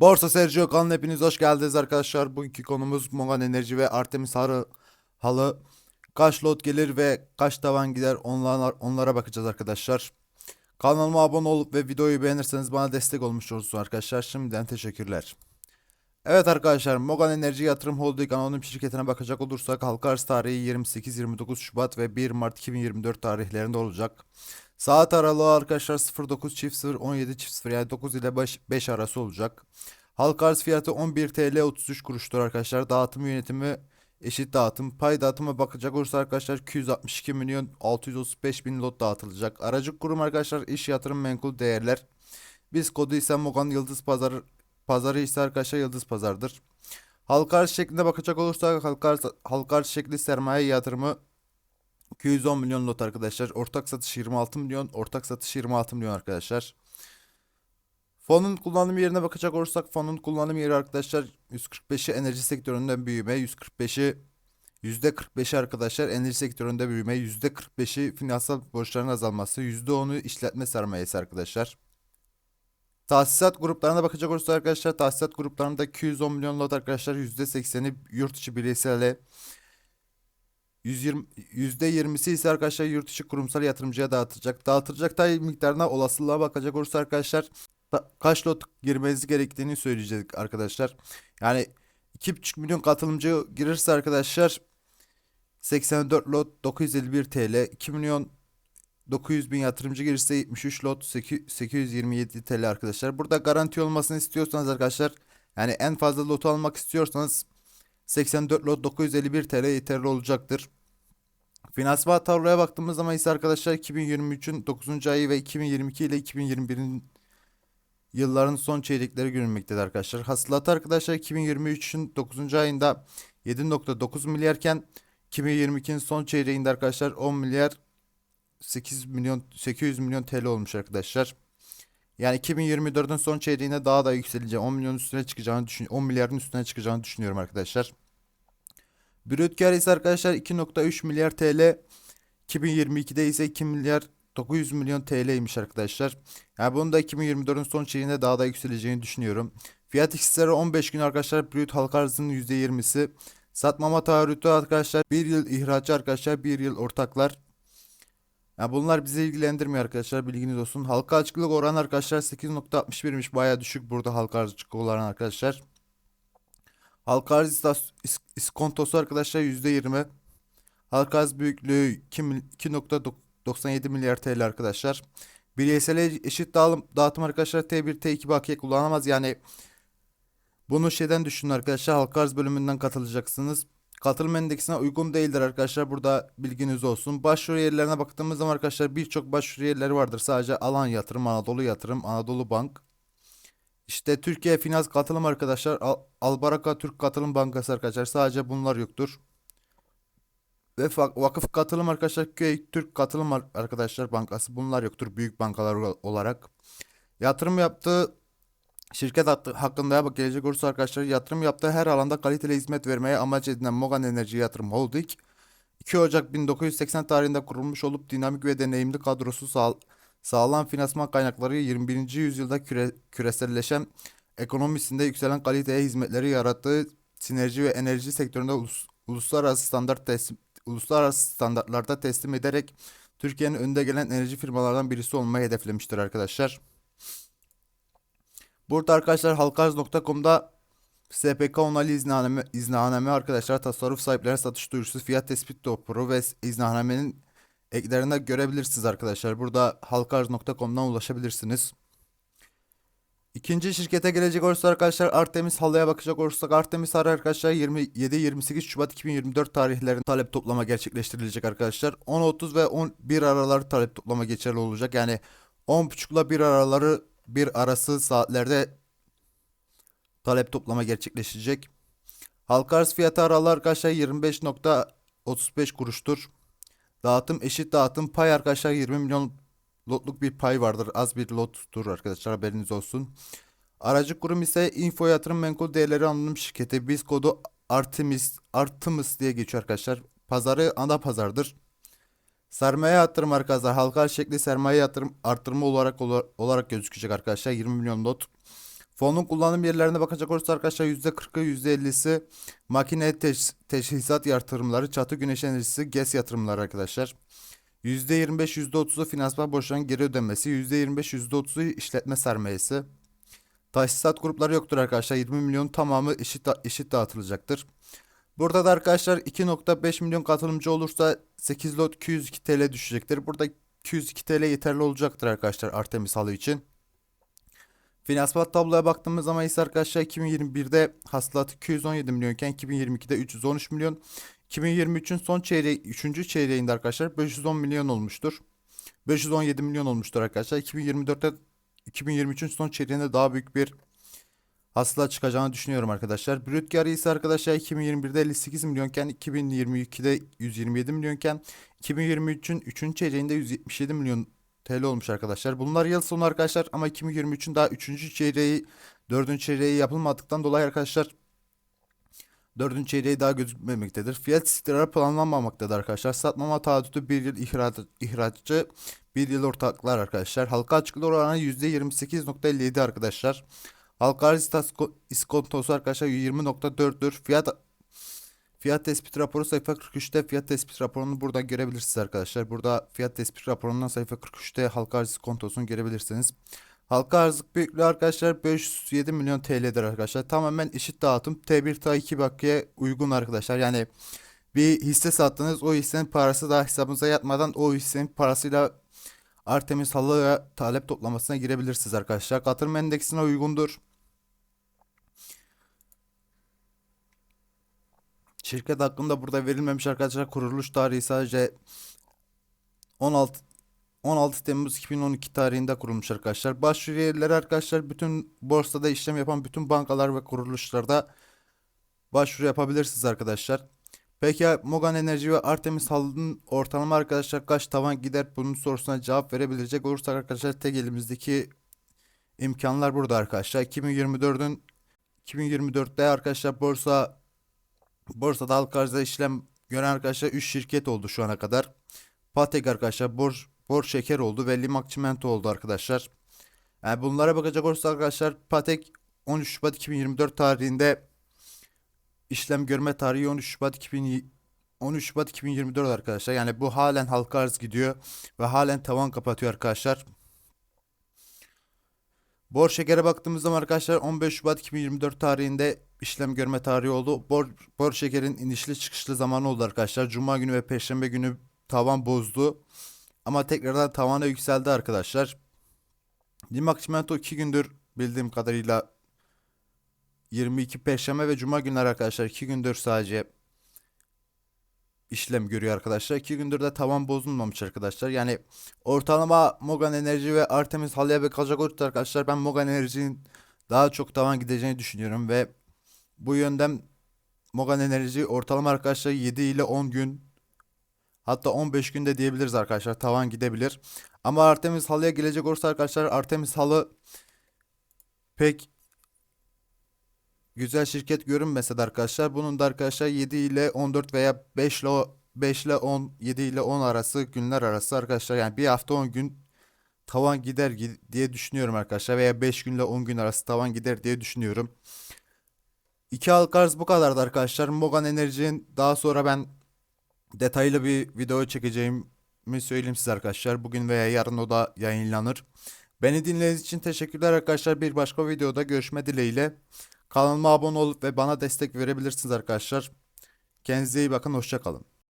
Borsa Sergio kanalına hepiniz hoş geldiniz arkadaşlar. Bugünkü konumuz Mogan Enerji ve Artemis Harı halı. Kaç lot gelir ve kaç tavan gider onlara, onlara bakacağız arkadaşlar. Kanalıma abone olup ve videoyu beğenirseniz bana destek olmuş olursunuz arkadaşlar. Şimdiden teşekkürler. Evet arkadaşlar Mogan Enerji Yatırım Holding anonim şirketine bakacak olursak halka arz tarihi 28-29 Şubat ve 1 Mart 2024 tarihlerinde olacak. Saat aralığı arkadaşlar 09 çift 0 17 çift 0 yani 9 ile 5, 5 arası olacak. Halka arz fiyatı 11 TL 33 kuruştur arkadaşlar. Dağıtım yönetimi eşit dağıtım. Pay dağıtıma bakacak olursa arkadaşlar 262 milyon 635 bin lot dağıtılacak. Aracı kurum arkadaşlar iş yatırım menkul değerler. Biz kodu ise Mogan Yıldız Pazarı pazarı ise arkadaşlar Yıldız Pazar'dır. Halka arz şeklinde bakacak olursak halka arz, halka arz şekli sermaye yatırımı 210 milyon lot arkadaşlar. Ortak satış 26 milyon. Ortak satış 26 milyon arkadaşlar. Fonun kullanım yerine bakacak olursak fonun kullanım yeri arkadaşlar 145'i enerji sektöründen büyüme, 145'i %45'i arkadaşlar enerji sektöründe büyüme, %45'i finansal borçların azalması, %10'u işletme sermayesi arkadaşlar. Tahsisat gruplarına bakacak olursak arkadaşlar tahsisat gruplarında 210 milyon lot arkadaşlar %80'i yurt içi bireysele 120 %20'si ise arkadaşlar yurt içi kurumsal yatırımcıya dağıtılacak. Dağıtılacak tay miktarına olasılığa bakacak olursa arkadaşlar da- kaç lot girmeniz gerektiğini söyleyeceğiz arkadaşlar. Yani 2,5 milyon katılımcı girirse arkadaşlar 84 lot 951 TL 2 milyon 900 bin yatırımcı girirse 73 lot 8 827 TL arkadaşlar. Burada garanti olmasını istiyorsanız arkadaşlar yani en fazla lotu almak istiyorsanız 84 lot 951 TL yeterli olacaktır. Finansman tabloya baktığımız zaman ise arkadaşlar 2023'ün 9. ayı ve 2022 ile 2021'in yılların son çeyrekleri görünmektedir arkadaşlar. Hasılatı arkadaşlar 2023'ün 9. ayında 7.9 milyarken 2022'nin son çeyreğinde arkadaşlar 10 milyar 8 milyon 800 milyon TL olmuş arkadaşlar. Yani 2024'ün son çeyreğine daha da yükseleceği 10 milyon üstüne çıkacağını düşün 10 milyarın üstüne çıkacağını düşünüyorum arkadaşlar. Brüt kar ise arkadaşlar 2.3 milyar TL 2022'de ise 2 milyar 900 milyon TL'ymiş arkadaşlar. Yani bunun da 2024'ün son çeyreğinde daha da yükseleceğini düşünüyorum. Fiyat iksirleri 15 gün arkadaşlar brüt halka arzının %20'si. Satmama taahhütü arkadaşlar 1 yıl ihracı arkadaşlar 1 yıl ortaklar. Yani bunlar bizi ilgilendirmiyor arkadaşlar bilginiz olsun. Halka açıklık oranı arkadaşlar 8.61'miş baya düşük burada halka açıklık oranı arkadaşlar. Halka arz iskontosu arkadaşlar %20. Halka arz büyüklüğü 2 mil- 2.97 milyar TL arkadaşlar. Bireysel eşit dağılım, dağıtım arkadaşlar T1 T2 bakiye kullanamaz yani bunu şeyden düşünün arkadaşlar halka arz bölümünden katılacaksınız. Katılım endeksine uygun değildir arkadaşlar. Burada bilginiz olsun. Başvuru yerlerine baktığımız zaman arkadaşlar birçok başvuru yerleri vardır. Sadece Alan Yatırım, Anadolu Yatırım, Anadolu Bank. İşte Türkiye Finans Katılım arkadaşlar. Al Albaraka Türk Katılım Bankası arkadaşlar. Sadece bunlar yoktur. Ve vakıf katılım arkadaşlar köy Türk katılım ar- arkadaşlar bankası bunlar yoktur büyük bankalar ol- olarak. Yatırım yaptığı şirket hakkında gelecek olursa arkadaşlar yatırım yaptığı her alanda kaliteli hizmet vermeye amaç edinen Mogan Enerji Yatırım Holding 2 Ocak 1980 tarihinde kurulmuş olup dinamik ve deneyimli kadrosu sağ, sağlam finansman kaynakları 21. yüzyılda küre, küreselleşen ekonomisinde yükselen kaliteye hizmetleri yarattığı sinerji ve enerji sektöründe ulus- uluslararası standart teslim, uluslararası standartlarda teslim ederek Türkiye'nin önde gelen enerji firmalardan birisi olmayı hedeflemiştir arkadaşlar. Burada arkadaşlar halkarz.com'da SPK onaylı iznaname, iznaname arkadaşlar tasarruf sahiplerine satış duyurusu fiyat tespit raporu ve iznamenin eklerinde görebilirsiniz arkadaşlar. Burada halkarz.com'dan ulaşabilirsiniz. İkinci şirkete gelecek olursa arkadaşlar Artemis halıya bakacak olursak Artemis halı arkadaşlar 27-28 Şubat 2024 tarihlerinde talep toplama gerçekleştirilecek arkadaşlar. 10.30 ve 11 araları talep toplama geçerli olacak. Yani 10.30 ile 1 araları bir arası saatlerde talep toplama gerçekleşecek. Halka arz fiyatı aralığı arkadaşlar 25.35 kuruştur. Dağıtım eşit dağıtım pay arkadaşlar 20 milyon lotluk bir pay vardır. Az bir lottur arkadaşlar haberiniz olsun. Aracı kurum ise Info Yatırım Menkul Değerleri Anonim Şirketi. Biz kodu Artemis, Artemis diye geçiyor arkadaşlar. Pazarı ana pazardır. Sermaye yatırım arkadaşlar halka şekli sermaye yatırım arttırma olarak olarak gözükecek arkadaşlar 20 milyon lot. Fonun kullanım yerlerine bakacak olursak arkadaşlar %40'ı %50'si makine teçhizat yatırımları, çatı güneş enerjisi, GES yatırımları arkadaşlar. %25 %30'u finansman borçlarının geri ödenmesi, %25 %30'u işletme sermayesi. Tahsisat grupları yoktur arkadaşlar. 20 milyon tamamı eşit, eşit dağıtılacaktır. Burada da arkadaşlar 2.5 milyon katılımcı olursa 8 lot 202 TL düşecektir. Burada 202 TL yeterli olacaktır arkadaşlar Artemis halı için. Finansman tabloya baktığımız zaman ise arkadaşlar 2021'de hasılat 217 milyonken 2022'de 313 milyon. 2023'ün son çeyreği 3. çeyreğinde arkadaşlar 510 milyon olmuştur. 517 milyon olmuştur arkadaşlar. 2024'te 2023'ün son çeyreğinde daha büyük bir hasılat çıkacağını düşünüyorum arkadaşlar. Brüt karı ise arkadaşlar 2021'de 58 milyonken 2022'de 127 milyonken 2023'ün 3. çeyreğinde 177 milyon TL olmuş arkadaşlar. Bunlar yıl sonu arkadaşlar ama 2023'ün daha 3. çeyreği 4. çeyreği yapılmadıktan dolayı arkadaşlar 4. çeyreği daha gözükmemektedir. Fiyat istikrarı planlanmamaktadır arkadaşlar. Satmama taahhütü 1 yıl ihraç, ihracı 1 yıl ortaklar arkadaşlar. Halka açıklık oranı %28.57 arkadaşlar. Halka arz iskontosu arkadaşlar 20.4'dür. Fiyat Fiyat tespit raporu sayfa 43'te fiyat tespit raporunu buradan görebilirsiniz arkadaşlar. Burada fiyat tespit raporundan sayfa 43'te halka arz kontosunu görebilirsiniz. Halka arzlık büyüklüğü arkadaşlar 507 milyon TL'dir arkadaşlar. Tamamen eşit dağıtım T1 T2 bakiye uygun arkadaşlar. Yani bir hisse sattınız o hissenin parası da hesabınıza yatmadan o hissenin parasıyla Artemis halıya talep toplamasına girebilirsiniz arkadaşlar. Katılım endeksine uygundur. Şirket hakkında burada verilmemiş arkadaşlar. Kuruluş tarihi sadece 16 16 Temmuz 2012 tarihinde kurulmuş arkadaşlar. Başvuru yerleri arkadaşlar bütün borsada işlem yapan bütün bankalar ve kuruluşlarda başvuru yapabilirsiniz arkadaşlar. Peki Mogan Enerji ve Artemis Halı'nın ortalama arkadaşlar kaç tavan gider bunun sorusuna cevap verebilecek olursak arkadaşlar tek elimizdeki imkanlar burada arkadaşlar. 2024'ün 2024'te arkadaşlar borsa borsada halka arzda işlem gören arkadaşlar 3 şirket oldu şu ana kadar. Patek arkadaşlar Bor, Bor Şeker oldu ve Limak Çimento oldu arkadaşlar. Yani bunlara bakacak olursak arkadaşlar Patek 13 Şubat 2024 tarihinde işlem görme tarihi 13 Şubat 2000 13 Şubat 2024 arkadaşlar. Yani bu halen halka arz gidiyor ve halen tavan kapatıyor arkadaşlar. Bor şekere baktığımız zaman arkadaşlar 15 Şubat 2024 tarihinde işlem görme tarihi oldu. Bor, bor şekerin inişli çıkışlı zamanı oldu arkadaşlar. Cuma günü ve Perşembe günü tavan bozdu. Ama tekrardan tavana yükseldi arkadaşlar. Limak Çimento 2 gündür bildiğim kadarıyla 22 Perşembe ve Cuma günler arkadaşlar 2 gündür sadece işlem görüyor arkadaşlar. 2 gündür de tavan bozulmamış arkadaşlar. Yani ortalama Mogan Enerji ve Artemis halıya ve kalacak arkadaşlar ben Mogan Enerji'nin daha çok tavan gideceğini düşünüyorum ve bu yönden Mogan Enerji ortalama arkadaşlar 7 ile 10 gün hatta 15 günde diyebiliriz arkadaşlar tavan gidebilir. Ama Artemis halıya gelecek olursa arkadaşlar Artemis halı pek güzel şirket görünmese de arkadaşlar bunun da arkadaşlar 7 ile 14 veya 5 ile 5 ile 10 7 ile 10 arası günler arası arkadaşlar yani bir hafta 10 gün tavan gider gi- diye düşünüyorum arkadaşlar veya 5 günle 10 gün arası tavan gider diye düşünüyorum. İki halka arz bu kadardı arkadaşlar. Mogan Enerji'nin daha sonra ben detaylı bir video çekeceğimi söyleyeyim size arkadaşlar. Bugün veya yarın o da yayınlanır. Beni dinlediğiniz için teşekkürler arkadaşlar. Bir başka videoda görüşme dileğiyle. Kanalıma abone olup ve bana destek verebilirsiniz arkadaşlar. Kendinize iyi bakın. Hoşça kalın.